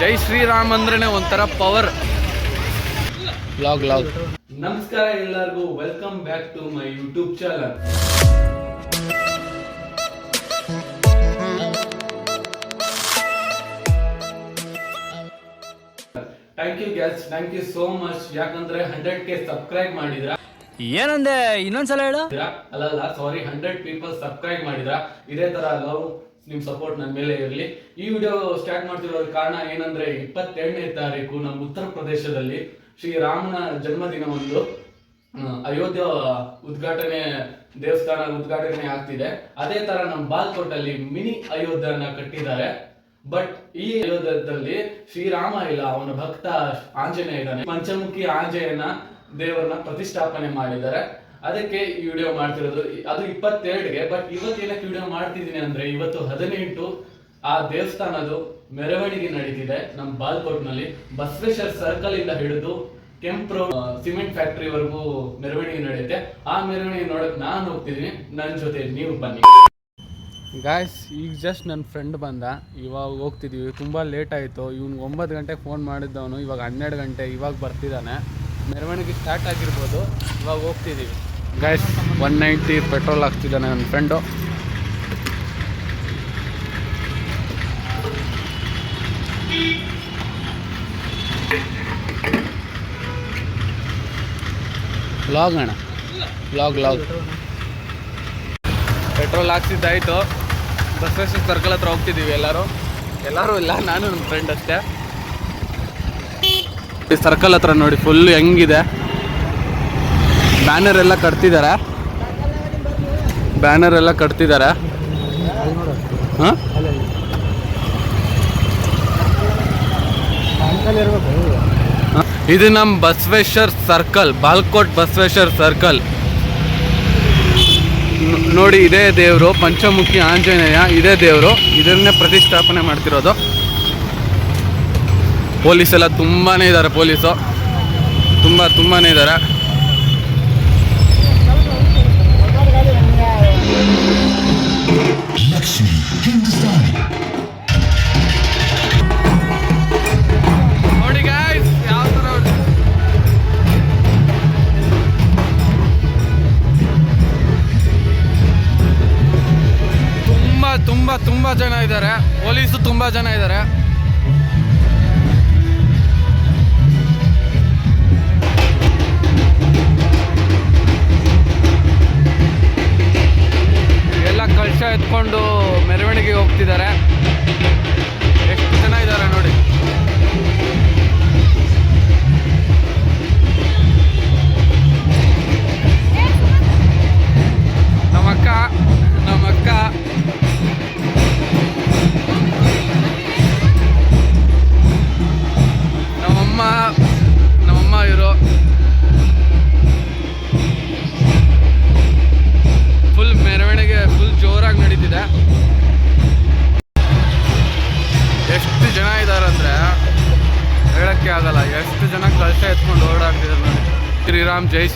ಜೈ ಶ್ರೀರಾಮ್ ಅಂದ್ರೆ ಒಂಥರ power log log. ನಮಸ್ಕಾರ ಎಲ್ಲರಿಗೂ welcome back to my YouTube channel thank you guys thank you so much ಯಾಕಂದ್ರೆ hundred K subscribe ಮಾಡಿದ್ರ? ಏನಂದೆ ಇನ್ನೊಂದ್ಸಲ ಹೇಳು. ಅಲ್ಲ ಸಾರಿ ಹಂಡ್ರೆಡ್ ಪೀಪಲ್ ಸಬ್ಸ್ಕ್ರೈಬ್ ಮಾಡಿದ್ರ? ಇದೇ ತರ ಲವ್ ನಿಮ್ ಸಪೋರ್ಟ್ ನನ್ನ ಮೇಲೆ ಇರಲಿ. ಈ ವಿಡಿಯೋ ಸ್ಟಾರ್ಟ್ ಮಾಡ್ತಿರೋ ಕಾರಣ ಏನಂದ್ರೆ ಇಪ್ಪತ್ತೆರಡನೇ ತಾರೀಕು ನಮ್ಮ ಉತ್ತರ ಪ್ರದೇಶದಲ್ಲಿ ಶ್ರೀರಾಮನ ಜನ್ಮದಿನವೊಂದು. ಅಯೋಧ್ಯ ಉದ್ಘಾಟನೆ, ದೇವಸ್ಥಾನ ಉದ್ಘಾಟನೆ ಆಗ್ತಿದೆ. ಅದೇ ತರ ನಮ್ಮ ಬಾಲ್ಕೋಟಲ್ಲಿ ಮಿನಿ ಅಯೋಧ್ಯನ ಕಟ್ಟಿದ್ದಾರೆ. ಬಟ್ ಈ ಅಯೋಧ್ಯದಲ್ಲಿ ಶ್ರೀರಾಮ ಇಲ್ಲ, ಅವನ ಭಕ್ತ ಆಂಜನೇಯ ಇದ್ದಾನೆ. ಪಂಚಮುಖಿ ಆಂಜನೇಯನ ದೇವರನ್ನ ಪ್ರತಿಷ್ಠಾಪನೆ ಮಾಡಿದ್ದಾರೆ. ಅದಕ್ಕೆ ಈ ವಿಡಿಯೋ ಮಾಡ್ತಿರೋದು. ಅದು ಇಪ್ಪತ್ತೆರಡಿಗೆ ಬಟ್ ಇವತ್ತು ಏನಕ್ಕೆ ವಿಡಿಯೋ ಮಾಡ್ತಿದ್ದೀನಿ ಅಂದ್ರೆ ಇವತ್ತು ಹದಿನೆಂಟು ಆ ದೇವಸ್ಥಾನದು ಮೆರವಣಿಗೆ ನಡೀತಿದೆ ನಮ್ಮ ಬಾಲ್ಕೋಟ್ನಲ್ಲಿ ಬಸವೇಶ್ವರ ಸರ್ಕಲ್ ಇಂದ ಹಿಡಿದು ಕೆಂಪ್ರೋ ಸಿಮೆಂಟ್ ಫ್ಯಾಕ್ಟರಿ ವರೆಗೂ ಮೆರವಣಿಗೆ ನಡೆಯುತ್ತೆ. ಆ ಮೆರವಣಿಗೆ ನೋಡಕ್ ನಾನು ಹೋಗ್ತಿದ್ದೀನಿ. ನನ್ನ ಜೊತೆ ನೀವು ಬನ್ನಿ. ಗಾಯ್ಸ್ ಈಗ ಜಸ್ಟ್ ನನ್ನ ಫ್ರೆಂಡ್ ಬಂದ. ಇವಾಗ ಹೋಗ್ತಿದ್ದೀವಿ ತುಂಬ ಲೇಟ್ ಆಯಿತು. ಇವ್ನಿಗೆ ಒಂಬತ್ತು ಗಂಟೆಗೆ ಫೋನ್ ಮಾಡಿದ್ದವನು. ಇವಾಗ ಹನ್ನೆರಡು ಗಂಟೆ. ಇವಾಗ ಬರ್ತಿದ್ದಾನೆ. ಮೆರವಣಿಗೆ ಸ್ಟಾರ್ಟ್ ಆಗಿರ್ಬೋದು. ಇವಾಗ ಹೋಗ್ತಿದ್ದೀವಿ ಗೈಸ್ ಒನ್ ನೈಂಟಿ ಪೆಟ್ರೋಲ್ ಹಾಕ್ತಿದ್ದಾನೆ ನನ್ನ ಫ್ರೆಂಡು ಲಾಗ್ ಅಣ್ಣ. ಲಾಗ್ ಲಾಗ್ ಪೆಟ್ರೋಲ್ ಹಾಕ್ಸಿದ್ದಾಯ್ತು. ಬಸ್ ಸರ್ಕಲ್ ಹತ್ರ ಹೋಗ್ತಿದ್ದೀವಿ ಎಲ್ಲರೂ. ಎಲ್ಲರೂ ಇಲ್ಲ ನಾನು ನನ್ನ ಫ್ರೆಂಡ್ ಅಷ್ಟೇ. ಈ ಸರ್ಕಲ್ ಹತ್ರ ನೋಡಿ ಫುಲ್ ಹೆಂಗಿದೆ. ಬ್ಯಾನರ್ ಎಲ್ಲ ಕಟ್ತಿದ್ದಾರೆ. ಬ್ಯಾನರ್ ಎಲ್ಲ ಕಟ್ತಿದ್ದಾರೆ. ಇದು ನಮ್ಮ ಬಸವೇಶ್ವರ್ ಸರ್ಕಲ್ ಬಾಲ್ಕೋಟ್ ಬಸವೇಶ್ವರ್ ಸರ್ಕಲ್ ನೋಡಿ, ಇದೇ ದೇವರು, ಪಂಚಮುಖಿ ಆಂಜನೇಯ, ಇದೇ ದೇವರು. ಇದನ್ನೇ ಪ್ರತಿಷ್ಠಾಪನೆ ಮಾಡ್ತಿರೋದು. ಪೊಲೀಸ್ ತುಂಬಾ ಇದ್ದಾರೆ ಪೊಲೀಸು. ತುಂಬ ತುಂಬಾ ಇದ್ದಾರೆ ತುಂಬಾ ತುಂಬಾ ತುಂಬಾ ಜನ ಇದ್ದಾರೆ ಪೊಲೀಸು ತುಂಬ ಜನ ಇದ್ದಾರೆ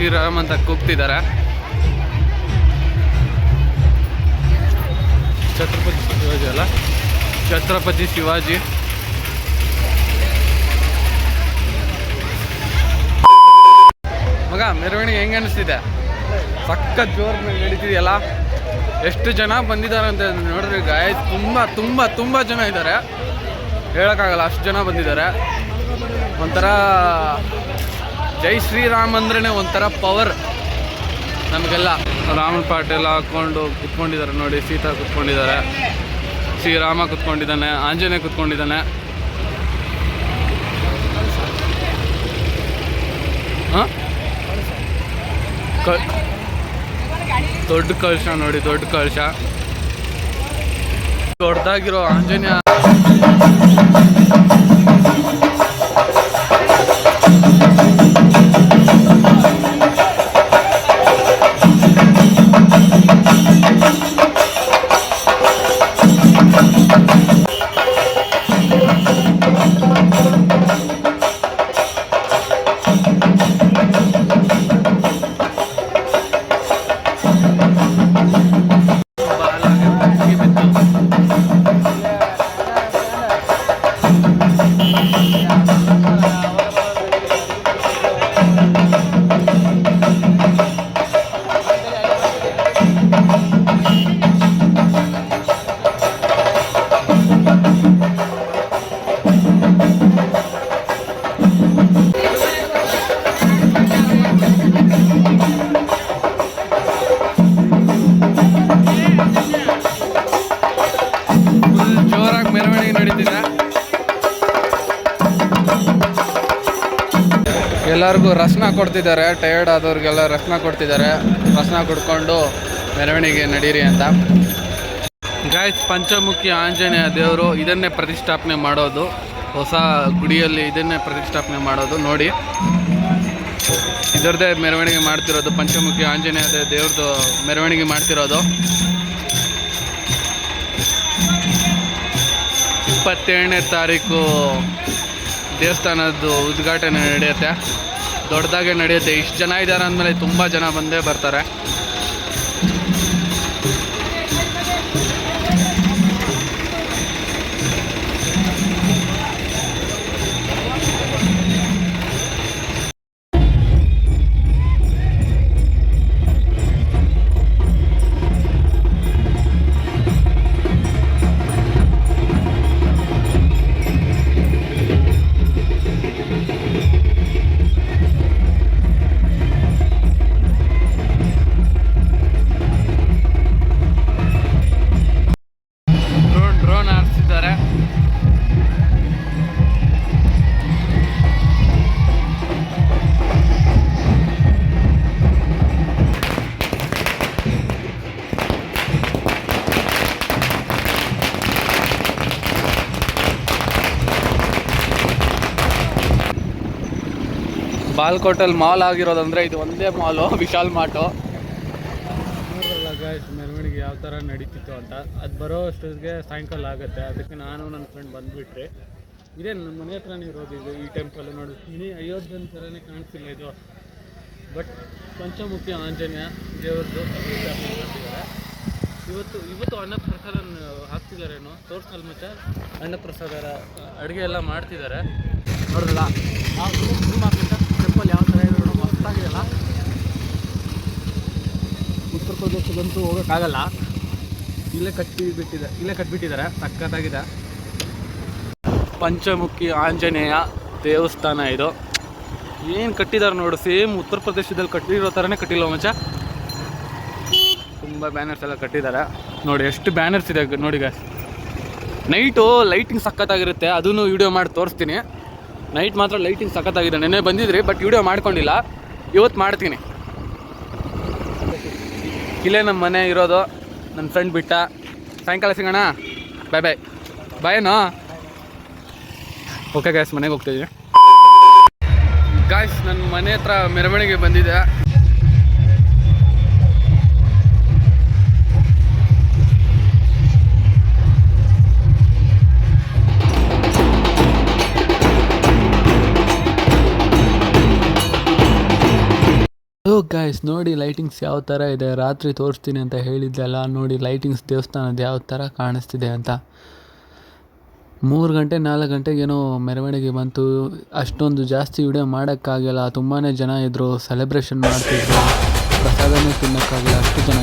ಶ್ರೀರಾಮ್ ಅಂತ ಕೂಗ್ತಿದ್ದಾರೆ. ಛತ್ರಪತಿ ಶಿವಾಜಿ ಅಲ್ಲ? ಛತ್ರಪತಿ ಶಿವಾಜಿ. ಮಗ, ಮೆರವಣಿಗೆ ಹೆಂಗೆ ಅನಿಸ್ತಿದೆ? ಸಖತ್ ಜೋರ್ ನಡೀತಿದೆಯಲ್ಲ? ಎಷ್ಟು ಜನ ಬಂದಿದ್ದಾರೆ ಅಂತ ನೋಡ್ರಿ ಗಾಯ ತುಂಬ ತುಂಬ ತುಂಬ ಜನ ಇದ್ದಾರೆ. ಹೇಳೋಕ್ಕಾಗಲ್ಲ, ಅಷ್ಟು ಜನ ಬಂದಿದ್ದಾರೆ. ಒಂಥರ ಜೈ ಶ್ರೀರಾಮ್ ಅಂದ್ರೆ ಒಂಥರ ಪವರ್ ನಮಗೆಲ್ಲ ರಾಮನ ಪಾಟೆಲ್ಲ ಹಾಕ್ಕೊಂಡು ಕುತ್ಕೊಂಡಿದ್ದಾರೆ ನೋಡಿ, ಸೀತಾ ಕುತ್ಕೊಂಡಿದ್ದಾರೆ. ಶ್ರೀರಾಮ ಕುತ್ಕೊಂಡಿದ್ದಾನೆ, ಆಂಜನೇಯ ಕುತ್ಕೊಂಡಿದ್ದಾನೆ. ಹಾಂ? ದೊಡ್ಡ ಕಳಶ ನೋಡಿ, ದೊಡ್ಡ ಕಳಶ. ದೊಡ್ಡದಾಗಿರೋ ಆಂಜನೇಯ ಎಲ್ಲರಿಗೂ ರಸ್ನ ಕೊಡ್ತಿದ್ದಾರೆ. ಟಯರ್ಡ್ ಆದವ್ರಿಗೆಲ್ಲ ರಸ್ನ ಕೊಡ್ತಿದ್ದಾರೆ. ರಸ್ನ ಕುಡ್ಕೊಂಡು ಮೆರವಣಿಗೆ ನಡೀರಿ ಅಂತ. ಗಾಯಸ್ ಪಂಚಮುಖಿ ಆಂಜನೇಯ ದೇವರು ಇದನ್ನೇ ಪ್ರತಿಷ್ಠಾಪನೆ ಮಾಡೋದು. ಹೊಸ ಗುಡಿಯಲ್ಲಿ ಇದನ್ನೇ ಪ್ರತಿಷ್ಠಾಪನೆ ಮಾಡೋದು. ನೋಡಿ. ಇದರದೇ ಮೆರವಣಿಗೆ ಮಾಡ್ತಿರೋದು, ಪಂಚಮುಖಿ ಆಂಜನೇಯ ದೇವ್ರದ್ದು ಮೆರವಣಿಗೆ ಮಾಡ್ತಿರೋದು. ಇಪ್ಪತ್ತೇಳನೇ ತಾರೀಕು ದೇವಸ್ಥಾನದ್ದು ಉದ್ಘಾಟನೆ ನಡೆಯುತ್ತೆ. ದೊಡ್ಡದಾಗೆ ನಡೆಯುತ್ತೆ. ಇಷ್ಟು ಜನ ಇದ್ದಾರೆ ಅಂದಮೇಲೆ ತುಂಬ ಜನ ಬಂದೇ ಬರ್ತಾರೆ. ಬಾಲ್ಕೋಟಲ್ಲಿ ಮಾಲ್ ಆಗಿರೋದಂದ್ರೆ ಇದು ಒಂದೇ ಮಾಲು, ವಿಶಾಲ್ ಗಾಯ್ಸ್ ಮೆರವಣಿಗೆ ಯಾವ ಥರ ನಡೀತಿತ್ತು ಅಂತ. ಅದು ಬರೋ ಅಷ್ಟೊತ್ತಿಗೆ ಸಾಯಂಕಾಲ ಆಗುತ್ತೆ. ಅದಕ್ಕೆ ನಾನು ನನ್ನ ಫ್ರೆಂಡ್ ಬಂದುಬಿಟ್ರಿ ಇದೇ ನಮ್ಮ ಮನೆ ಹತ್ರನೇ ಇರೋದು ಇದು ಈ ಟೆಂಪಲ್ ನೋಡಿ. ಇನಿ ಅಯೋಧ್ಯನ ಥರನೇ ಕಾಣಿಸ್ತಿಲ್ಲ ಇದು. ಬಟ್ ಪಂಚಮುಖಿ ಆಂಜನೇಯ ದೇವ್ರದ್ದು ಇವತ್ತು ಇವತ್ತು ಅನ್ನಪ್ರಸಾದ ಹಾಕ್ತಿದ್ದಾರೇನೋ ತೋರ್ಸಲ್ ಮತ್ತೆ? ಅನ್ನಪ್ರಸಾದರ ಅಡುಗೆ ಎಲ್ಲ ಮಾಡ್ತಿದ್ದಾರೆ. ನೋಡಿದ್ರಲ್ಲ ಟೆಂಪಲ್ ಯಾವ ಥರ ಇದೆ ನೋಡೋ ಮಸ್ತಾಗಿದೆಯಲ್ಲ ಪ್ರದೇಶದಂತೂ ಹೋಗೋಕ್ಕಾಗಲ್ಲ. ಇಲ್ಲೇ ಕಟ್ಟಿ ಬಿಟ್ಟಿದೆ ಇಲ್ಲೇ ಕಟ್ಬಿಟ್ಟಿದ್ದಾರೆ ಸಕ್ಕತ್ತಾಗಿದೆ ಪಂಚಮುಖಿ ಆಂಜನೇಯ ದೇವಸ್ಥಾನ ಇದು. ಏನು ಕಟ್ಟಿದ್ದಾರೆ ನೋಡು, ಸೇಮ್ ಉತ್ತರ ಪ್ರದೇಶದಲ್ಲಿ ಕಟ್ಟಿರೋ ಥರನೇ ಕಟ್ಟಿಲ್ಲ ಮಚ್ಚ. ತುಂಬ ಬ್ಯಾನರ್ಸ್ ಎಲ್ಲ ಕಟ್ಟಿದ್ದಾರೆ. ನೋಡಿ ಎಷ್ಟು ಬ್ಯಾನರ್ಸ್ ಇದೆ ನೋಡಿ ಗಾಯ್ಸ್ ನೈಟು ಲೈಟಿಂಗ್ ಸಖತ್ತಾಗಿರುತ್ತೆ, ಅದನ್ನು ವಿಡಿಯೋ ಮಾಡಿ ತೋರಿಸ್ತೀನಿ. ನೈಟ್ ಮಾತ್ರ ಲೈಟಿಂಗ್ ಸಖತ್ತಾಗಿದೆ. ನೆನ್ನೆ ಬಂದಿದ್ರಿ ಬಟ್ ವಿಡಿಯೋ ಮಾಡ್ಕೊಂಡಿಲ್ಲ. ಇವತ್ತು ಮಾಡ್ತೀನಿ. ಇಲ್ಲೇ ನಮ್ಮ ಮನೆ ಇರೋದು ನನ್ನ ಫ್ರೆಂಡ್ ಬಿಟ್ಟ. ಸಾಯಂಕಾಲ ಸಿಗೋಣ? ಬಾಯ್ ಬಾಯ್ ಬಾಯೇನೋ ಓಕೆ ಗಾಯ್ಸ್ ಮನೆಗೆ ಹೋಗ್ತಿದ್ದೀನಿ ಗಾಯ್ಸ್ ನನ್ನ ಮನೆ ಹತ್ರ ಮೆರವಣಿಗೆ ಬಂದಿದೆ. ನೋಡಿ ಲೈಟಿಂಗ್ಸ್ ಯಾವ ಥರ ಇದೆ, ರಾತ್ರಿ ತೋರಿಸ್ತೀನಿ ಅಂತ ಹೇಳಿದ್ದೆಲ್ಲ ನೋಡಿ ಲೈಟಿಂಗ್ಸ್ ದೇವಸ್ಥಾನದ ಯಾವ ಥರ ಕಾಣಿಸ್ತಿದೆ ಅಂತ. ಮೂರು ಗಂಟೆ, ನಾಲ್ಕು ಗಂಟೆಗೇನೋ ಮೆರವಣಿಗೆ ಬಂತು. ಅಷ್ಟೊಂದು ಜಾಸ್ತಿ ವಿಡಿಯೋ ಮಾಡೋಕ್ಕಾಗಿಲ್ಲ ತುಂಬಾ ಜನ ಇದ್ದರು ಸೆಲೆಬ್ರೇಷನ್ ಮಾಡ್ತಿದ್ರು. ಪ್ರಸಾದನೇ ತಿನ್ನೋಕ್ಕಾಗಲ್ಲ ಅಷ್ಟು ಜನ